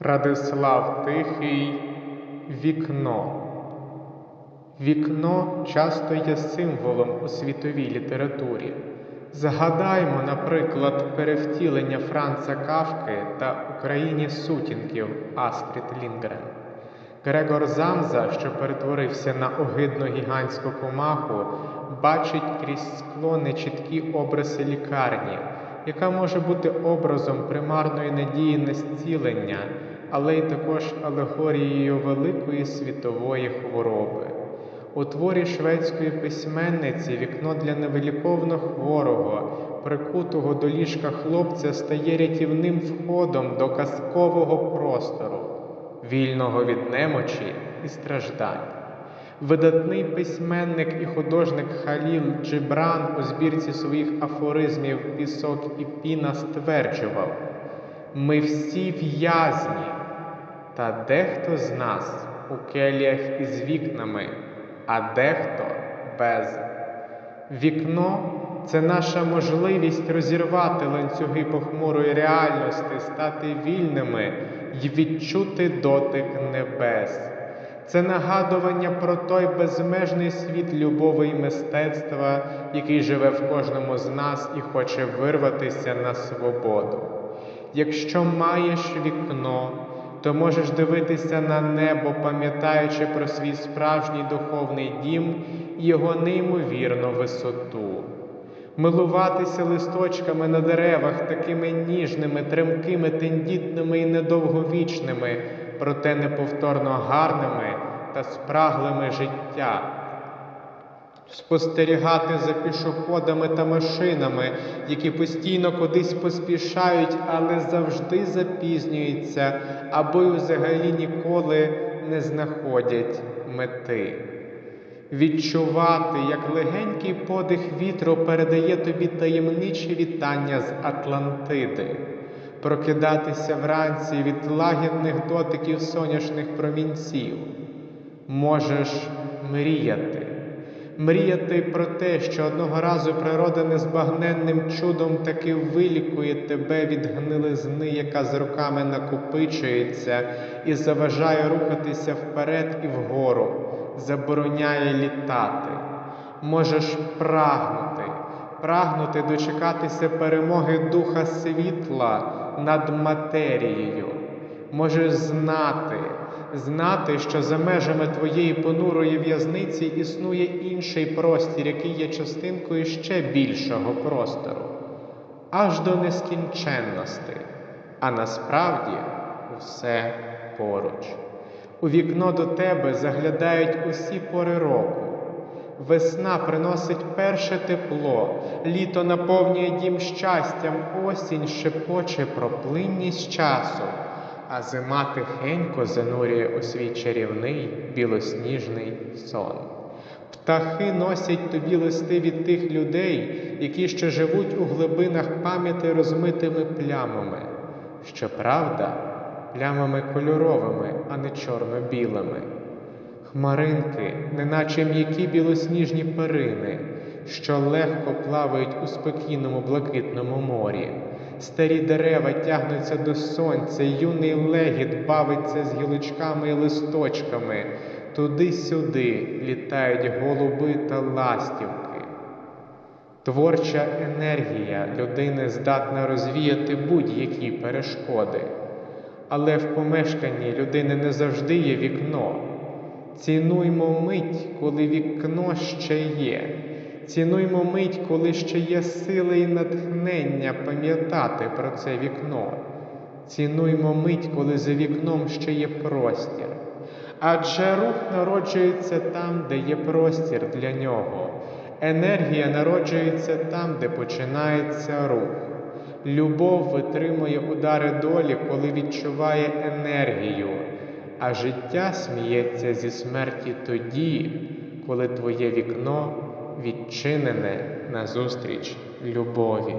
Радислав Тихий Вікно. Вікно часто є символом у світовій літературі. Згадаймо, наприклад, перевтілення Франца Кавки та Україні сутінків Астрід Лінгрен. Грегор Замза, що перетворився на огидну гігантську комаху, бачить крізь скло нечіткі обриси лікарні, яка може бути образом примарної надії на зцілення, але й також алегорією великої світової хвороби. У творі шведської письменниці вікно для невиліковно хворого, прикутого до ліжка хлопця стає рятівним входом до казкового простору, вільного від немочі і страждань. Видатний письменник і художник Халіл Джибран у збірці своїх афоризмів Пісок і піна стверджував: Ми всі в'язні, та дехто з нас у келіях із вікнами, а дехто без. Вікно це наша можливість розірвати ланцюги похмурої реальності, стати вільними і відчути дотик небес. Це нагадування про той безмежний світ любові і мистецтва, який живе в кожному з нас і хоче вирватися на свободу. Якщо маєш вікно, то можеш дивитися на небо, пам'ятаючи про свій справжній духовний дім і його неймовірну висоту. Милуватися листочками на деревах такими ніжними, тремкими, тендітними і недовговічними, проте неповторно гарними та спраглими життя. Спостерігати за пішоходами та машинами, які постійно кудись поспішають, але завжди запізнюються або й взагалі ніколи не знаходять мети. Відчувати, як легенький подих вітру передає тобі таємниче вітання з Атлантиди, прокидатися вранці від лагідних дотиків сонячних промінців. Можеш мріяти, мріяти про те, що одного разу природа незбагненним чудом таки вилікує тебе від гнилизни, яка з роками накопичується і заважає рухатися вперед і вгору забороняє літати. Можеш прагнути, прагнути дочекатися перемоги Духа світла над матерією. Можеш знати, знати, що за межами твоєї понурої в'язниці існує інший простір, який є частинкою ще більшого простору, аж до нескінченності, а насправді все поруч. У вікно до тебе заглядають усі пори року. Весна приносить перше тепло, літо наповнює дім щастям, осінь шепоче про плинність часу, а зима тихенько занурює у свій чарівний білосніжний сон. Птахи носять тобі листи від тих людей, які ще живуть у глибинах пам'яті розмитими плямами. Щоправда, плямами кольоровими, а не чорно-білими. Хмаринки, неначе м'які білосніжні перини, що легко плавають у спокійному блакитному морі. Старі дерева тягнуться до сонця, юний легіт бавиться з гілочками і листочками. Туди-сюди літають голуби та ластівки. Творча енергія людини здатна розвіяти будь-які перешкоди. Але в помешканні людини не завжди є вікно. Цінуймо мить, коли вікно ще є. Цінуймо мить, коли ще є сили і натхнення пам'ятати про це вікно. Цінуймо мить, коли за вікном ще є простір. Адже рух народжується там, де є простір для нього. Енергія народжується там, де починається рух. Любов витримує удари долі, коли відчуває енергію, а життя сміється зі смерті тоді, коли твоє вікно відчинене назустріч любові.